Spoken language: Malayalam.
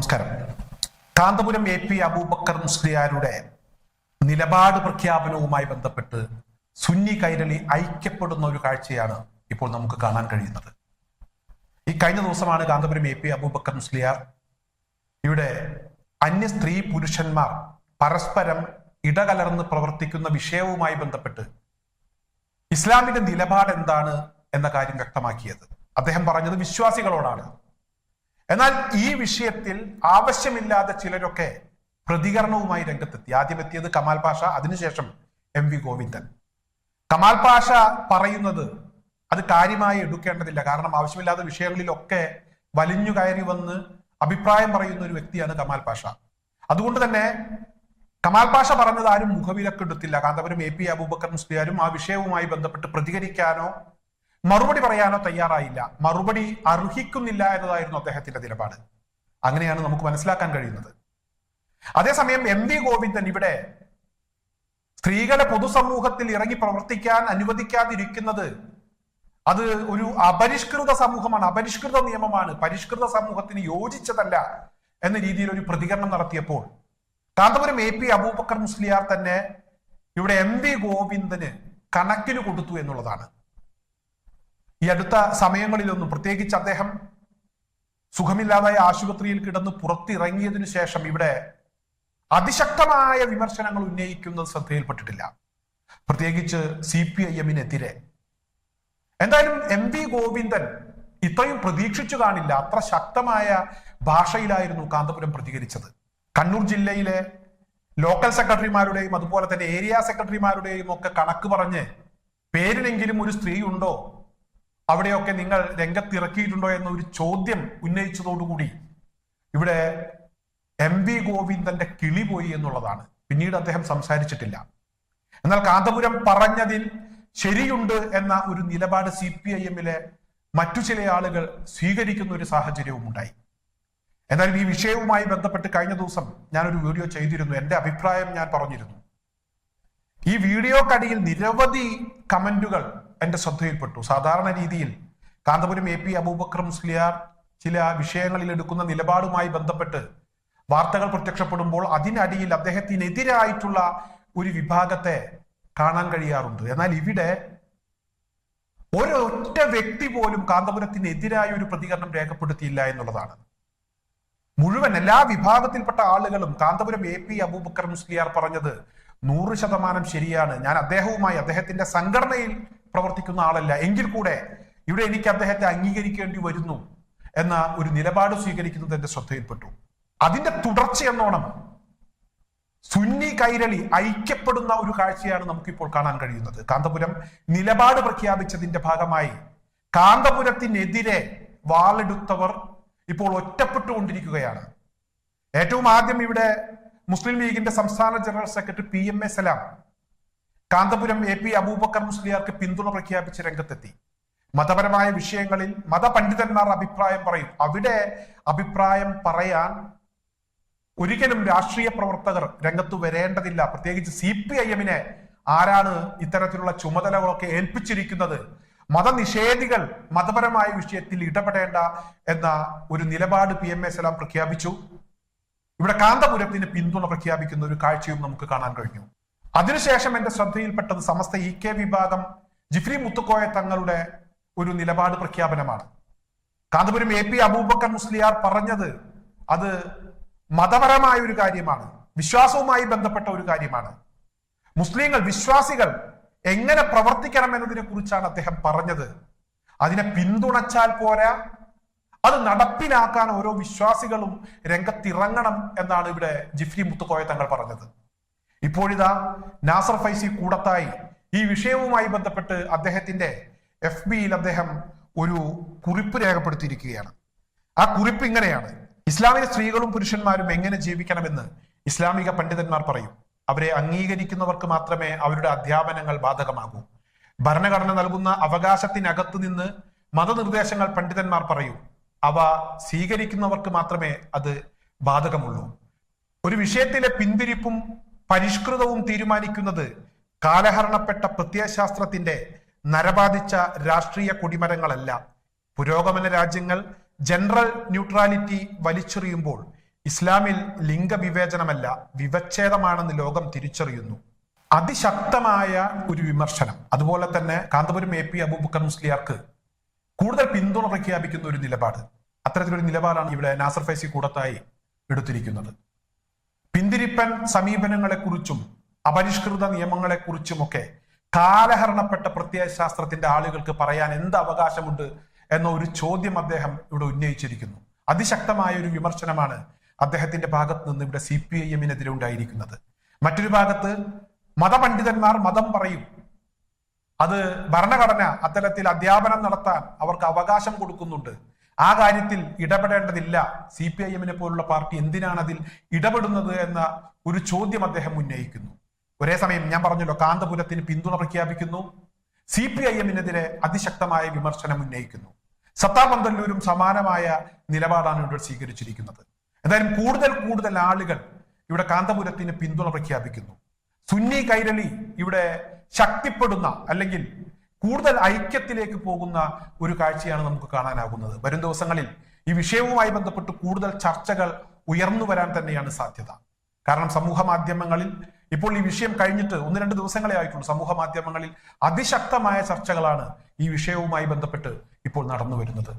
നമസ്കാരം. കാന്തപുരം എ പി അബൂബക്കർ മുസ്ലിയാരുടെ നിലപാട് പ്രഖ്യാപനവുമായി ബന്ധപ്പെട്ട് സുന്നി കൈരളി ഐക്യപ്പെടുന്ന ഒരു കാഴ്ചയാണ് ഇപ്പോൾ നമുക്ക് കാണാൻ കഴിയുന്നത്. ഈ കഴിഞ്ഞ ദിവസമാണ് കാന്തപുരം എ പി അബൂബക്കർ മുസ്ലിയാർ ഇവിടെ അന്യ സ്ത്രീ പുരുഷന്മാർ പരസ്പരം ഇടകലർന്ന് പ്രവർത്തിക്കുന്ന വിഷയവുമായി ബന്ധപ്പെട്ട് ഇസ്ലാമിന്റെ നിലപാട് എന്താണ് എന്ന കാര്യം വ്യക്തമാക്കിയത്. അദ്ദേഹം പറഞ്ഞത് വിശ്വാസികളോടാണ്. എന്നാൽ ഈ വിഷയത്തിൽ ആവശ്യമില്ലാതെ ചിലരൊക്കെ പ്രതികരണവുമായി രംഗത്തെത്തി. ആദ്യം എത്തിയത് കമാൽ പാഷ അതിനുശേഷം എം വി ഗോവിന്ദൻ. കമാൽ പാഷ പറയുന്നത് അത് കാര്യമായി എടുക്കേണ്ടതില്ല. കാരണം ആവശ്യമില്ലാത്ത വിഷയങ്ങളിലൊക്കെ വലിഞ്ഞു കയറി വന്ന് അഭിപ്രായം പറയുന്ന ഒരു വ്യക്തിയാണ് കമാൽ പാഷ. അതുകൊണ്ട് തന്നെ കമാൽ പാഷ പറഞ്ഞത് ആരും മുഖവിലക്കെടുത്തില്ല. കാന്തപുരം എ പി അബൂബക്കർ മുസ്ലിയാരും ആ വിഷയവുമായി ബന്ധപ്പെട്ട് പ്രതികരിക്കാനോ മറുപടി പറയാനോ തയ്യാറായില്ല. മറുപടി അർഹിക്കുന്നില്ല എന്നതായിരുന്നു അദ്ദേഹത്തിന്റെ നിലപാട്. അങ്ങനെയാണ് നമുക്ക് മനസ്സിലാക്കാൻ കഴിയുന്നത്. അതേസമയം എം വി ഗോവിന്ദൻ ഇവിടെ സ്ത്രീകളെ പൊതുസമൂഹത്തിൽ ഇറങ്ങി പ്രവർത്തിക്കാൻ അനുവദിക്കാതിരിക്കുന്നത് അത് ഒരു അപരിഷ്കൃത സമൂഹമാണ്. അപരിഷ്കൃത നിയമമാണ്. പരിഷ്കൃത സമൂഹത്തിന് യോജിച്ചതല്ല എന്ന രീതിയിൽ ഒരു പ്രതികരണം നടത്തിയപ്പോൾ കാന്തപുരം എ പി അബൂബക്കർ മുസ്ലിയാർ തന്നെ ഇവിടെ എം വി ഗോവിന്ദന് കണക്കിന് കൊടുത്തു എന്നുള്ളതാണ്. ഈ അടുത്ത സമയങ്ങളിലൊന്നും പ്രത്യേകിച്ച് അദ്ദേഹം സുഖമില്ലാതായ ആശുപത്രിയിൽ കിടന്ന് പുറത്തിറങ്ങിയതിനു ശേഷം ഇവിടെ അതിശക്തമായ വിമർശനങ്ങൾ ഉന്നയിക്കുന്നത് ശ്രദ്ധയിൽപ്പെട്ടിട്ടില്ല. പ്രത്യേകിച്ച് സി പി ഐ എമ്മിനെതിരെ. എന്തായാലും എം വി ഗോവിന്ദൻ ഇത്രയും പ്രതീക്ഷിച്ചു കാണില്ല. അത്ര ശക്തമായ ഭാഷയിലായിരുന്നു കാന്തപുരം പ്രതികരിച്ചത്. കണ്ണൂർ ജില്ലയിലെ ലോക്കൽ സെക്രട്ടറിമാരുടെയും അതുപോലെ തന്നെ ഏരിയ സെക്രട്ടറിമാരുടെയും ഒക്കെ കണക്ക് പറഞ്ഞ് പേരിലെങ്കിലും ഒരു സ്ത്രീ ഉണ്ടോ അവിടെയൊക്കെ നിങ്ങൾ രംഗത്തിറക്കിയിട്ടുണ്ടോ എന്ന ഒരു ചോദ്യം ഉന്നയിച്ചതോടുകൂടി ഇവിടെ എം വി ഗോവിന്ദന്റെ കിളി പോയി എന്നുള്ളതാണ്. പിന്നീട് അദ്ദേഹം സംസാരിച്ചിട്ടില്ല. എന്നാൽ കാന്തപുരം പറഞ്ഞതിൽ ശരിയുണ്ട് എന്ന ഒരു നിലപാട് സി പി ഐ എമ്മിലെ മറ്റു ചില ആളുകൾ സ്വീകരിക്കുന്ന ഒരു സാഹചര്യവും ഉണ്ടായി. എന്നാലും ഈ വിഷയവുമായി ബന്ധപ്പെട്ട് കഴിഞ്ഞ ദിവസം ഞാനൊരു വീഡിയോ ചെയ്തിരുന്നു. എന്റെ അഭിപ്രായം ഞാൻ പറഞ്ഞിരുന്നു. ഈ വീഡിയോക്കടിയിൽ നിരവധി കമന്റുകൾ എന്റെ ശ്രദ്ധയിൽപ്പെട്ടു. സാധാരണ രീതിയിൽ കാന്തപുരം എ പി അബൂബക്കർ മുസ്ലിയാർ ചില വിഷയങ്ങളിൽ എടുക്കുന്ന നിലപാടുമായി ബന്ധപ്പെട്ട് വാർത്തകൾ പ്രത്യക്ഷപ്പെടുമ്പോൾ അതിനടിയിൽ അദ്ദേഹത്തിനെതിരായിട്ടുള്ള ഒരു വിഭാഗത്തെ കാണാൻ കഴിയാറുണ്ട്. എന്നാൽ ഇവിടെ ഒരൊറ്റ വ്യക്തി പോലും കാന്തപുരത്തിനെതിരായ ഒരു പ്രതികരണം രേഖപ്പെടുത്തിയില്ല എന്നുള്ളതാണ്. മുഴുവൻ എല്ലാ വിഭാഗത്തിൽപ്പെട്ട ആളുകളും കാന്തപുരം എ പി അബൂബക്കർ മുസ്ലിയാർ പറഞ്ഞത് നൂറ് ശതമാനം ശരിയാണ്. ഞാൻ അദ്ദേഹവുമായി അദ്ദേഹത്തിന്റെ സംഘടനയിൽ പ്രവർത്തിക്കുന്ന ആളല്ല. എങ്കിൽ കൂടെ ഇവിടെ എനിക്ക് അദ്ദേഹത്തെ അംഗീകരിക്കേണ്ടി വരുന്നു എന്ന ഒരു നിലപാട് സ്വീകരിക്കുന്നത് എന്റെ ശ്രദ്ധയിൽപ്പെട്ടു. അതിന്റെ തുടർച്ച എന്നോണം സുന്നി കൈരളി ഐക്യപ്പെടുന്ന ഒരു കാഴ്ചയാണ് നമുക്കിപ്പോൾ കാണാൻ കഴിയുന്നത്. കാന്തപുരം നിലപാട് പ്രഖ്യാപിച്ചതിന്റെ ഭാഗമായി കാന്തപുരത്തിനെതിരെ വാളെടുത്തവർ ഇപ്പോൾ ഒറ്റപ്പെട്ടുകൊണ്ടിരിക്കുകയാണ്. ഏറ്റവും ആദ്യം ഇവിടെ മുസ്ലിം ലീഗിന്റെ സംസ്ഥാന general secretary P M A Salam Kanthapuram A P Aboobacker മുസ്ലിയാർക്ക് പിന്തുണ പ്രഖ്യാപിച്ച് രംഗത്തെത്തി. മതപരമായ വിഷയങ്ങളിൽ മതപണ്ഡിതന്മാർ അഭിപ്രായം പറയും. അവിടെ അഭിപ്രായം പറയാൻ ഒരിക്കലും രാഷ്ട്രീയ പ്രവർത്തകർ രംഗത്ത് വരേണ്ടതില്ല. പ്രത്യേകിച്ച് സി പി ഐ എമ്മിനെ ആരാണ് ഇത്തരത്തിലുള്ള ചുമതലകളൊക്കെ ഏൽപ്പിച്ചിരിക്കുന്നത്? മതനിഷേധികൾ മതപരമായ വിഷയത്തിൽ ഇടപെടേണ്ട എന്ന ഒരു നിലപാട് പി എം എ സലാം പ്രഖ്യാപിച്ചു. ഇവിടെ കാന്തപുരത്തിന് പിന്തുണ പ്രഖ്യാപിക്കുന്ന ഒരു കാഴ്ചയും നമുക്ക് കാണാൻ കഴിഞ്ഞു. അതിനുശേഷം എന്റെ ശ്രദ്ധയിൽപ്പെട്ടത് സമസ്ത ഇ കെ വിഭാഗം ജിഫ്രി മുത്തുക്കോയ തങ്ങളുടെ ഒരു നിലപാട് പ്രഖ്യാപനമാണ്. കാന്തപുരം എ പി അബൂബക്കർ മുസ്ലിയാർ പറഞ്ഞത് അത് മതപരമായ ഒരു കാര്യമാണ് വിശ്വാസവുമായി ബന്ധപ്പെട്ട ഒരു കാര്യമാണ്. മുസ്ലിങ്ങൾ വിശ്വാസികൾ എങ്ങനെ പ്രവർത്തിക്കണം എന്നതിനെ കുറിച്ചാണ് അദ്ദേഹം പറഞ്ഞത്. അതിനെ പിന്തുണച്ചാൽ പോരാ അത് നടപ്പിലാക്കാൻ ഓരോ വിശ്വാസികളും രംഗത്തിറങ്ങണം എന്നാണ് ഇവിടെ ജിഫ്രി മുത്തുക്കോയ തങ്ങൾ പറഞ്ഞത്. ഇപ്പോഴിതാ നാസർ ഫൈസി കൂടത്തായി ഈ വിഷയവുമായി ബന്ധപ്പെട്ട് അദ്ദേഹത്തിന്റെ എഫ് ബിയിൽ അദ്ദേഹം ഒരു കുറിപ്പ് രേഖപ്പെടുത്തിയിരിക്കുകയാണ്. ആ കുറിപ്പ് ഇങ്ങനെയാണ്. ഇസ്ലാമിക സ്ത്രീകളും പുരുഷന്മാരും എങ്ങനെ ജീവിക്കണമെന്ന് ഇസ്ലാമിക പണ്ഡിതന്മാർ പറയും. അവരെ അംഗീകരിക്കുന്നവർക്ക് മാത്രമേ അവരുടെ അധ്യാപനങ്ങൾ ബാധകമാകൂ. ഭരണഘടന നൽകുന്ന അവകാശത്തിനകത്തു നിന്ന് മതനിർദ്ദേശങ്ങൾ പണ്ഡിതന്മാർ പറയൂ. അവ സ്വീകരിക്കുന്നവർക്ക് മാത്രമേ അത് ബാധകമുള്ളൂ. ഒരു വിഷയത്തിലെ പിന്തിരിപ്പും പരിഷ്കൃതവും തീരുമാനിക്കുന്നത് കാലഹരണപ്പെട്ട പ്രത്യയശാസ്ത്രത്തിന്റെ നരബാധിച്ച രാഷ്ട്രീയ കൊടിമരങ്ങളല്ല. പുരോഗമന രാജ്യങ്ങൾ ജനറൽ ന്യൂട്രാലിറ്റി വലിച്ചെറിയുമ്പോൾ ഇസ്ലാമിൽ ലിംഗവിവേചനമല്ല വിവച്ഛേദമാണെന്ന് ലോകം തിരിച്ചറിയുന്നു. അതിശക്തമായ ഒരു വിമർശനം. അതുപോലെ തന്നെ കാന്തപുരം എ പി അബൂബക്കർ മുസ്ലിയാർക്ക് കൂടുതൽ പിന്തുണ പ്രഖ്യാപിക്കുന്ന ഒരു നിലപാട്. അത്തരത്തിലൊരു നിലപാടാണ് ഇവിടെ നാസർ ഫൈസി കൂടത്തായി എടുത്തിരിക്കുന്നത്. പിന്തിരിപ്പൻ സമീപനങ്ങളെക്കുറിച്ചും അപരിഷ്കൃത നിയമങ്ങളെക്കുറിച്ചുമൊക്കെ കാലഹരണപ്പെട്ട പ്രത്യയശാസ്ത്രത്തിന്റെ ആളുകൾക്ക് പറയാൻ എന്ത് അവകാശമുണ്ട് എന്ന ഒരു ചോദ്യം അദ്ദേഹം ഇവിടെ ഉന്നയിച്ചിരിക്കുന്നു. അതിശക്തമായ ഒരു വിമർശനമാണ് അദ്ദേഹത്തിന്റെ ഭാഗത്ത് നിന്ന് ഇവിടെ സി പി ഐ എമ്മിനെതിരെ ഉണ്ടായിരിക്കുന്നത്. മറ്റൊരു ഭാഗത്ത് മതപണ്ഡിതന്മാർ മതം പറയും. അത് ഭരണഘടന അത്തരത്തിൽ അധ്യാപനം നടത്താൻ അവർക്ക് അവകാശം കൊടുക്കുന്നുണ്ട്. ആ കാര്യത്തിൽ ഇടപെടേണ്ടതില്ല. സി പി ഐ എമ്മിനെ പോലുള്ള പാർട്ടി എന്തിനാണ് അതിൽ ഇടപെടുന്നത് എന്ന ഒരു ചോദ്യം അദ്ദേഹം ഉന്നയിക്കുന്നു. ഒരേ സമയം ഞാൻ പറഞ്ഞല്ലോ കാന്തപുരത്തിന് പിന്തുണ പ്രഖ്യാപിക്കുന്നു. സി പി ഐ എമ്മിനെതിരെ അതിശക്തമായ വിമർശനം ഉന്നയിക്കുന്നു. സത്താ പന്തല്ലൂരും സമാനമായ നിലപാടാണ് ഇവിടെ സ്വീകരിച്ചിരിക്കുന്നത്. എന്തായാലും കൂടുതൽ കൂടുതൽ ആളുകൾ ഇവിടെ കാന്തപുരത്തിന് പിന്തുണ പ്രഖ്യാപിക്കുന്നു. സുന്നി കൈരളി ഇവിടെ ശക്തിപ്പെടുന്ന അല്ലെങ്കിൽ കൂടുതൽ ഐക്യത്തിലേക്ക് പോകുന്ന ഒരു കാഴ്ചയാണ് നമുക്ക് കാണാനാകുന്നത്. വരും ദിവസങ്ങളിൽ ഈ വിഷയവുമായി ബന്ധപ്പെട്ട് കൂടുതൽ ചർച്ചകൾ ഉയർന്നു വരാൻ തന്നെയാണ് സാധ്യത. കാരണം സമൂഹ മാധ്യമങ്ങളിൽ ഇപ്പോൾ ഈ വിഷയം കഴിഞ്ഞിട്ട് ഒന്ന് രണ്ട് ദിവസങ്ങളെ ആയിട്ടുള്ളൂ. സമൂഹ മാധ്യമങ്ങളിൽ അതിശക്തമായ ചർച്ചകളാണ് ഈ വിഷയവുമായി ബന്ധപ്പെട്ട് ഇപ്പോൾ നടന്നു വരുന്നത്.